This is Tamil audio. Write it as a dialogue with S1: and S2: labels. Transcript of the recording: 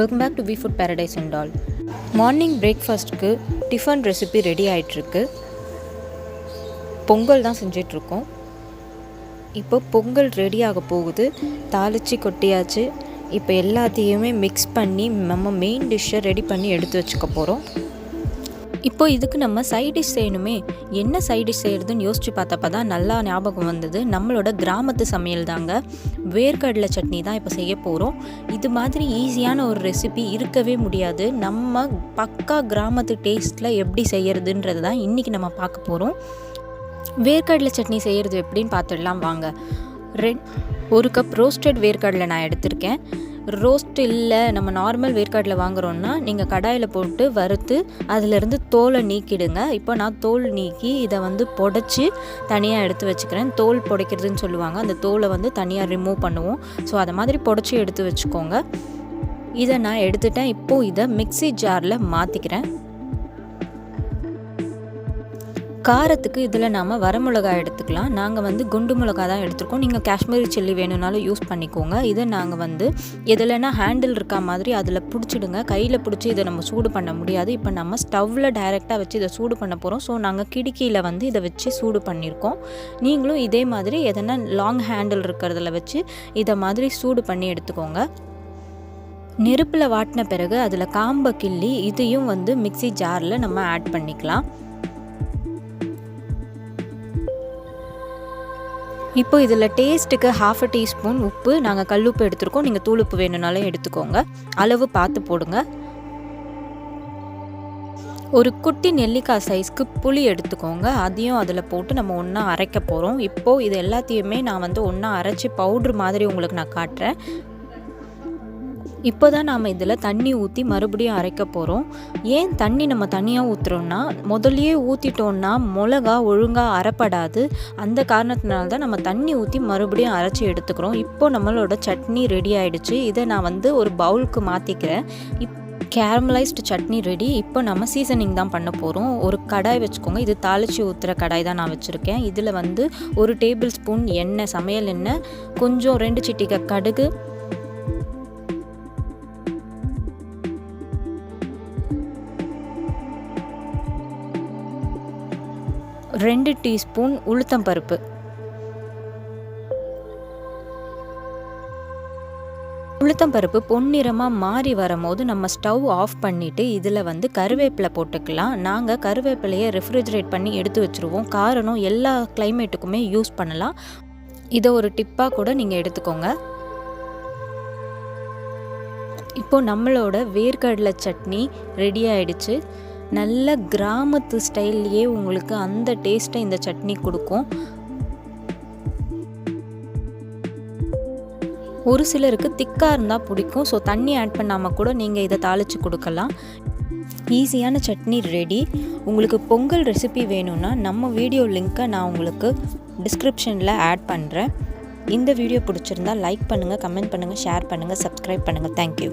S1: Welcome back to V food paradise and all morning பிரேக்ஃபாஸ்ட்டுக்கு டிஃபன் ரெசிபி ரெடி ஆகிட்டுருக்கு பொங்கல் தான் செஞ்சிட்ருக்கோம் இப்போ பொங்கல் ரெடி ஆக போகுது. தாளிச்சு கொட்டியாச்சு. இப்போ எல்லாத்தையுமே மிக்ஸ் பண்ணி நம்ம மெயின் டிஷ்ஷை ரெடி பண்ணி எடுத்து வச்சுக்க போகிறோம் இப்போ இதுக்கு நம்ம சைட் டிஷ் செய்யணுமே. என்ன சைட் டிஷ் செய்கிறதுன்னு யோசிச்சு பார்த்தப்ப தான் நல்லா ஞாபகம் வந்தது. நம்மளோட கிராமத்து சமையல் தாங்க. வேர்க்கடலை சட்னி தான் இப்போ செய்ய போகிறோம் இது மாதிரி ஈஸியான ஒரு ரெசிபி இருக்கவே முடியாது. நம்ம பக்கா கிராமத்து டேஸ்ட்டில் எப்படி செய்கிறதுன்றது தான் இன்றைக்கி நம்ம பார்க்க போகிறோம் வேர்க்கடலை சட்னி செய்கிறது எப்படின்னு பார்த்துடலாம் வாங்க. ரெட் ஒரு கப் ரோஸ்டட் வேர்க்கடலை நான் எடுத்திருக்கேன். ரோஸ்ட் இல்லை நம்ம நார்மல் வேர்க்காட்டில் வாங்குறோன்னா நீங்கள் கடாயில் போட்டு வறுத்து அதிலிருந்து தோலை நீக்கிடுங்க. இப்போ நான் தோல் நீக்கி இதை வந்து புடச்சி தனியாக எடுத்து வச்சுக்கிறேன். தோல் புடைக்கிறதுன்னு சொல்லுவாங்க. அந்த தோலை வந்து தனியாக ரிமூவ் பண்ணுவோம். ஸோ அதை மாதிரி புடச்சி எடுத்து வச்சுக்கோங்க. இதை நான் எடுத்துட்டேன். இப்போது இதை மிக்ஸி ஜாரில் மாற்றிக்கிறேன் காரத்துக்கு இதில் நாம் வரமிளகா எடுத்துக்கலாம். நாங்கள் வந்து குண்டு மிளகா தான் எடுத்துருக்கோம். நீங்கள் காஷ்மீரி சில்லி வேணும்னாலும் யூஸ் பண்ணிக்கோங்க. இதை நாங்கள் வந்து எதுலனா ஹேண்டில் இருக்கா மாதிரி அதில் பிடிச்சிடுங்க. கையில் பிடிச்சி இதை நம்ம சூடு பண்ண முடியாது. இப்போ நம்ம ஸ்டவ்வில் டைரெக்டாக வச்சு இதை சூடு பண்ண போகிறோம் ஸோ நாங்கள் கிடுக்கியில் வந்து இதை வச்சு சூடு பண்ணியிருக்கோம். நீங்களும் இதே மாதிரி எதனா லாங் ஹேண்டில் இருக்கிறதுல வச்சு இதை மாதிரி சூடு பண்ணி எடுத்துக்கோங்க. நெருப்பில் வாட்டின பிறகு அதில் காம்பை கிள்ளி இதையும் வந்து மிக்ஸி ஜாரில் நம்ம ஆட் பண்ணிக்கலாம். இப்போ இதில் டேஸ்ட்டுக்கு ஹாஃப் அ டீஸ்பூன் உப்பு நாங்கள் கல்லுப்பு எடுத்துருக்கோம். நீங்கள் தூளுப்பு வேணும்னாலும் எடுத்துக்கோங்க. அளவு பார்த்து போடுங்க. ஒரு குட்டி நெல்லிக்காய் சைஸ்க்கு புளி எடுத்துக்கோங்க. அதையும் அதில் போட்டு நம்ம ஒன்றா அரைக்க போகிறோம் இப்போது இது எல்லாத்தையுமே நான் வந்து ஒன்றா அரைச்சி பவுட்ரு மாதிரி உங்களுக்கு நான் காட்டுறேன். இப்போ தான் நாம் இதில் தண்ணி ஊற்றி மறுபடியும் அரைக்க போகிறோம் ஏன் தண்ணி நம்ம தனியாக ஊற்றுறோம்னா முதல்லையே ஊற்றிட்டோன்னா மிளகா ஒழுங்காக அரைப்படாது. அந்த காரணத்தினால தான் நம்ம தண்ணி ஊற்றி மறுபடியும் அரைச்சி எடுத்துக்கிறோம். இப்போ நம்மளோட சட்னி ரெடி ஆகிடுச்சு இதை நான் வந்து ஒரு பவுலுக்கு மாற்றிக்கிறேன் இப் கேரமலைஸ்டு சட்னி ரெடி. இப்போ நம்ம சீசனிங் தான் பண்ண போகிறோம் ஒரு கடாய் வச்சுக்கோங்க. இது தாளித்து ஊற்றுற கடாய் தான் நான் வச்சுருக்கேன். இதில் வந்து ஒரு டேபிள் ஸ்பூன் எண்ணெய் சமையல் எண்ணெய் கொஞ்சம் ரெண்டு சிட்டிகை கடுகு ரெண்டு டீஸ்பூன் உளுத்தம் பருப்பு. உளுத்தம்பருப்பு பொன்னிறமாக மாறி வரும்போது நம்ம ஸ்டவ் ஆஃப் பண்ணிவிட்டு இதில் வந்து கருவேப்பிலை போட்டுக்கலாம். நாங்கள் கருவேப்பிலையை ரெஃப்ரிஜரேட் பண்ணி எடுத்து வச்சுருவோம். காரணம் எல்லா கிளைமேட்டுக்குமே யூஸ் பண்ணலாம். இதை ஒரு டிப்பாக கூட நீங்கள் எடுத்துக்கோங்க. இப்போது நம்மளோட வேர்க்கடலை சட்னி ரெடி ஆயிடுச்சு. நல்ல கிராமத்து ஸ்டைல்லையே உங்களுக்கு அந்த டேஸ்ட்டை இந்த சட்னி கொடுக்கும். ஒரு சிலருக்கு திக்காக இருந்தால் பிடிக்கும். ஸோ தண்ணி ஆட் பண்ணாமல் கூட நீங்கள் இதை தாளித்து கொடுக்கலாம். ஈஸியான சட்னி ரெடி உங்களுக்கு பொங்கல் ரெசிபி வேணும்னா நம்ம வீடியோ லிங்க்கை நான் உங்களுக்கு டிஸ்கிரிப்ஷனில் ஆட் பண்ணுறேன் இந்த வீடியோ பிடிச்சிருந்தா லைக் பண்ணுங்கள் கமெண்ட் பண்ணுங்கள் ஷேர் பண்ணுங்கள் சப்ஸ்கிரைப் பண்ணுங்கள் தேங்க்யூ